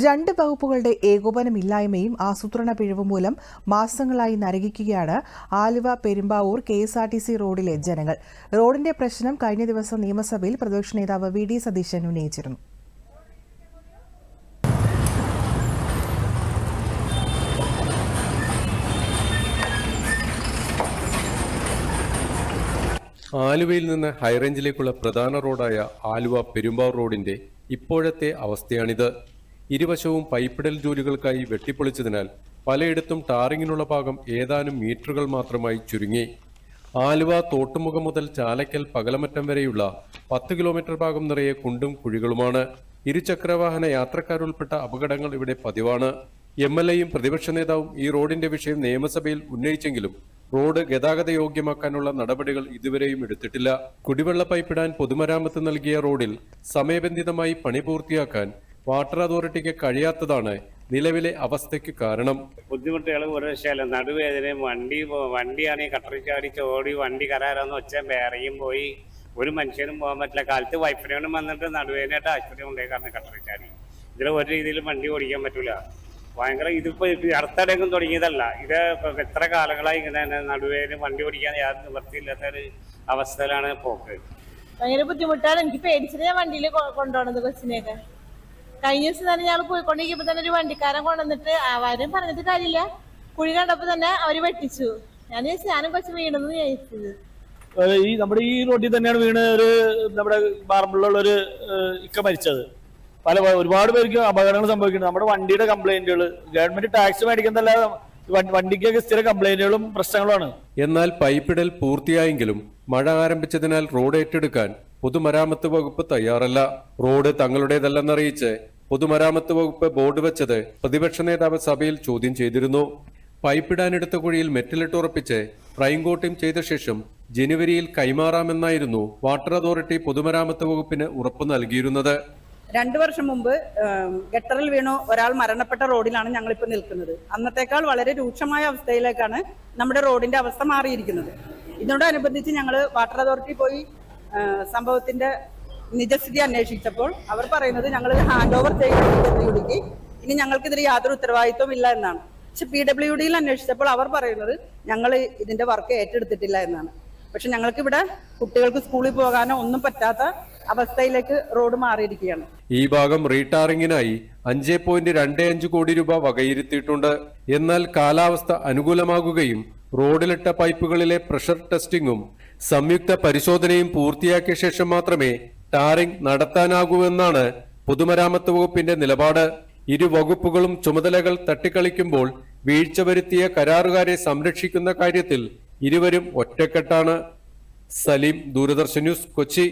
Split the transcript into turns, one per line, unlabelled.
രണ്ട് വകുപ്പുകളുടെ ഏകോപനമില്ലായ്മയും ആസൂത്രണ പിഴവ് മൂലം മാസങ്ങളായി നരകിക്കുകയാണ് Aluva Perumbavoor K S R T C റോഡിലെ ജനങ്ങൾ. റോഡിന്റെ പ്രശ്നം കഴിഞ്ഞ ദിവസം നിയമസഭയിൽ പ്രതിപക്ഷ നേതാവ് വി ഡി സതീശൻ ഉന്നയിച്ചിരുന്നു.
ആലുവയിൽ നിന്ന് ഹൈറേഞ്ചിലേക്കുള്ള പ്രധാന റോഡായ ആലുവ പെരുമ്പാവൂർ റോഡിന്റെ ഇപ്പോഴത്തെ അവസ്ഥയാണിത്. ഇരുവശവും പൈപ്പിടൽ ജോലികൾക്കായി വെട്ടിപ്പൊളിച്ചതിനാൽ പലയിടത്തും ടാറിങ്ങിനുള്ള ഭാഗം ഏതാനും മീറ്ററുകൾ മാത്രമായി ചുരുങ്ങി. ആലുവ തോട്ടുമുഖം മുതൽ ചാലക്കൽ പകലമറ്റം വരെയുള്ള പത്ത് കിലോമീറ്റർ ഭാഗം നിറയെ കുണ്ടും കുഴികളുമാണ്. ഇരുചക്രവാഹന യാത്രക്കാരുൾപ്പെട്ട അപകടങ്ങൾ ഇവിടെ പതിവാണ്. എം എൽ എയും പ്രതിപക്ഷ നേതാവും ഈ റോഡിന്റെ വിഷയം നിയമസഭയിൽ ഉന്നയിച്ചെങ്കിലും റോഡ് ഗതാഗത യോഗ്യമാക്കാനുള്ള നടപടികൾ ഇതുവരെയും എടുത്തിട്ടില്ല. കുടിവെള്ള പൈപ്പിടാൻ പൊതുമരാമത്ത് നൽകിയ റോഡിൽ സമയബന്ധിതമായി പണി പൂർത്തിയാക്കാൻ വാട്ടർ അതോറിറ്റിക്ക് കഴിയാത്തതാണ് നിലവിലെ അവസ്ഥയ്ക്ക് കാരണം.
ബുദ്ധിമുട്ടുകൾ ഒരു രക്ഷയല്ല നടുവേദനയും വണ്ടി പോ- വണ്ടിയാണെങ്കിൽ കട്ടറിച്ചാടിച്ച് ഓടി വണ്ടി കരാറാന്ന് വെച്ച വേറെയും പോയി. ഒരു മനുഷ്യനും പോകാൻ പറ്റില്ല. കാലത്ത് വൈഫിനും വന്നിട്ട് നടുവേദനയായിട്ട് ആശുപത്രി കൊണ്ടുപോയി കാരണം കട്ടറിച്ചാടി ഇതിൽ ഒരു രീതിയിൽ വണ്ടി ഓടിക്കാൻ പറ്റൂല. ഭയങ്കര ഇതിപ്പോ അടുത്തടങ്ങും തുടങ്ങിയതല്ല. ഇത് എത്ര കാലങ്ങളായി ഇങ്ങനെ തന്നെ നടുവേദന വണ്ടി ഓടിക്കാൻ യാതൊരു നിവൃത്തിയില്ലാത്ത ഒരു അവസ്ഥയിലാണ് പോക്ക്.
ഭയങ്കര ബുദ്ധിമുട്ടാണ്. എനിക്ക് പേടിച്ചിട്ട് ഞാൻ വണ്ടിയിൽ കൊണ്ടുപോകണത് കൊച്ചിനെയൊക്കെ. കഴിഞ്ഞ ദിവസം തന്നെ ഞങ്ങൾ പോയിക്കൊണ്ടിരിക്കുമ്പോ തന്നെ ഒരു വണ്ടിക്കാരൻ കൊണ്ടുവന്നിട്ട് അവരും പറഞ്ഞിട്ട് കാര്യമില്ല. കുഴി കണ്ടപ്പോ തന്നെ അവർ വെട്ടിച്ചു. ഞാൻ ചോദിച്ചു ഞാനും കൊച്ചു വീണെന്ന് ചോദിച്ചത്
ഈ നമ്മുടെ ഈ റോഡിൽ തന്നെയാണ് വീണ് ഒരു നമ്മുടെ ബാർമുള്ള ഒരു ഇക്ക മരിച്ചത്. പല ഒരുപാട് പേർക്ക് അപകടങ്ങൾ സംഭവിക്കുന്നു നമ്മുടെ വണ്ടിയുടെ കംപ്ലൈന്റുകൾ ഗവൺമെന്റ് ടാക്സ് മേടിക്കുന്നതല്ലാതെ വണ്ടി- വണ്ടിക്കൊക്കെ സ്ഥിര കംപ്ലൈന്റുകളും പ്രശ്നങ്ങളുമാണ്.
എന്നാൽ പൈപ്പിടൽ പൂർത്തിയായെങ്കിലും മഴ ആരംഭിച്ചതിനാൽ റോഡ് ഏറ്റെടുക്കാൻ പൊതുമരാമത്ത് വകുപ്പ് തയ്യാറല്ല. റോഡ് തങ്ങളുടേതല്ലെന്നറിയിച്ച് പൊതുമരാമത്ത് വകുപ്പ് ബോർഡ് വെച്ചത് പ്രതിപക്ഷ നേതാവ് സഭയിൽ ചോദ്യം ചെയ്തിരുന്നു. പൈപ്പിടാനെടുത്ത കുഴിയിൽ മെറ്റലിട്ടുറപ്പിച്ച് ഫ്രൈം കോട്ടിംഗ് ചെയ്ത ശേഷം ജനുവരിയിൽ കൈമാറാമെന്നായിരുന്നു വാട്ടർ അതോറിറ്റി പൊതുമരാമത്ത് വകുപ്പിന് ഉറപ്പ് നൽകിയിരുന്നത്.
രണ്ടു വർഷം മുമ്പ് ഗട്ടറിൽ വീണു ഒരാൾ മരണപ്പെട്ട റോഡിലാണ് ഞങ്ങളിപ്പോൾ നിൽക്കുന്നത്. അന്നത്തേക്കാൾ വളരെ രൂക്ഷമായ അവസ്ഥയിലേക്കാണ് നമ്മുടെ റോഡിന്റെ അവസ്ഥ മാറിയിരിക്കുന്നത്. ഇതിനോടനുബന്ധിച്ച് ഞങ്ങൾ വാട്ടർ അതോറിറ്റി പോയി സംഭവത്തിന്റെ നിജസ്ഥിതി അന്വേഷിച്ചപ്പോൾ അവർ പറയുന്നത് ഞങ്ങൾ ഹാൻഡ് ഓവർ ചെയ്യുന്ന പി ഡബ്ല്യു ഡിക്ക് ഇനി ഞങ്ങൾക്കിതിന് യാതൊരു ഉത്തരവാദിത്വം ഇല്ല എന്നാണ്. പക്ഷെ പി ഡബ്ല്യു ഡിയിൽ അന്വേഷിച്ചപ്പോൾ അവർ പറയുന്നത് ഞങ്ങൾ ഇതിന്റെ വർക്ക് ഏറ്റെടുത്തിട്ടില്ല എന്നാണ്. പക്ഷെ ഞങ്ങൾക്ക് ഇവിടെ കുട്ടികൾക്ക് സ്കൂളിൽ പോകാനോ ഒന്നും പറ്റാത്ത അവസ്ഥയിലേക്ക് റോഡ് മാറിയിരിക്കുകയാണ്.
ഈ ഭാഗം റീടാറിങ്ങിനായി അഞ്ച് പോയിന്റ് രണ്ട് അഞ്ച് കോടി രൂപ വകയിരുത്തിയിട്ടുണ്ട്. എന്നാൽ കാലാവസ്ഥ അനുകൂലമാകുകയും റോഡിലിട്ട പൈപ്പുകളിലെ പ്രഷർ ടെസ്റ്റിംഗും സംയുക്ത പരിശോധനയും പൂർത്തിയാക്കിയ ശേഷം മാത്രമേ ടാറിംഗ് നടത്താനാകൂവെന്നാണ് പൊതുമരാമത്ത് വകുപ്പിന്റെ നിലപാട്. ഇരു വകുപ്പുകളും ചുമതലകൾ തട്ടിക്കളിക്കുമ്പോൾ വീഴ്ച വരുത്തിയ കരാറുകാരെ സംരക്ഷിക്കുന്ന കാര്യത്തിൽ ഇരുവരും ഒറ്റക്കെട്ടാണ്. സലീം ദൂരദർശൻ ന്യൂസ് കൊച്ചി.